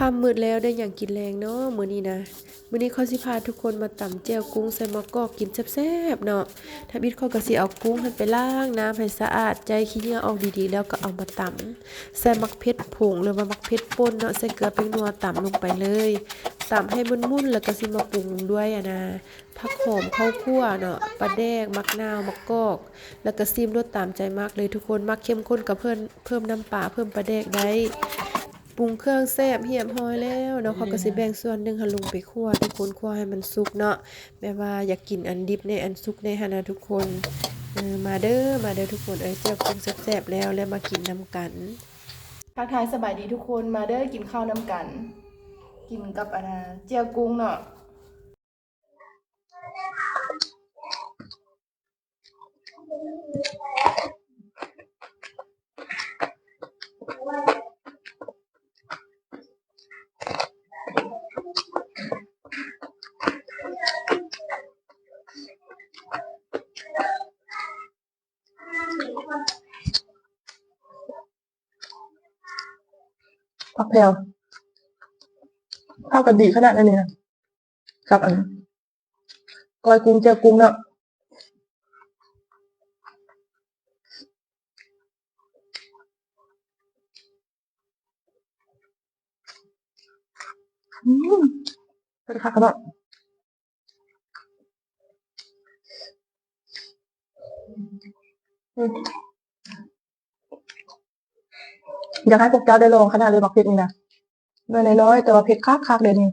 ค่ำมืดแล้วได้หยังกินแรงเนาะมื้อนี้นะมื้อนี้เขาสิพาทุกคนมาตำแจ่วกุ้งใส่มะกอกกินแซ่บๆเนาะถ้าบิดเขาก็สิเอากุ้งให้ไปล้างน้ำให้สะอาดใจขี้เหงื่อออกดีๆ แล้วก็เอามาตำใส่มักเผ็ดผงหรือว่ามักเผ็ดป่นเนาะใส่เกลือแป้งนัวตำลงไปเลยตำให้มุ่นๆแล้วก็สิมาปรุงด้วยอะนะผักหอมข้าวคั่วเนาะปลาแดกมักนาวมะกกอก แล้วก็ซิมรสตามใจมากเลยทุกคนมักเข้มข้นก็เพิ่มเพิ่มน้ำปลาเพิ่มปลาแดกได้ ปรุงเครื่องแซ่บเหียบห้อยแล้วเนาะเขาก็สิแบ่งส่วนหนึ่งให้ลงไปคั่วทุกคนคั่วให้มันสุกเนาะแม่ว่าอยากกินอันดิบในอันสุกในฮะนะทุกคนเออมาเด้อมาเด้อทุกคนเอ้ยเจ้ากุ้งแซ่บๆแล้วแล้วมากินน้ากันทักทายสบายดีทุกคนมาเด้อกินข้าวน้ำกัน กินกับอันเจียวกุ้งเนาะ ผักแพรวข้าวกันดีขนาดนั้นเลยนะครับอันก้อยกุ้งเจียวกุ้งเนาะอืมเป็นค่ะครับเนาะ อยากให้พวกเจ้าได้ลองขนาดเลยบักเพชรนี่นะน้อยน้อยแต่ว่าเพชรคักๆเดี๋ยวนี้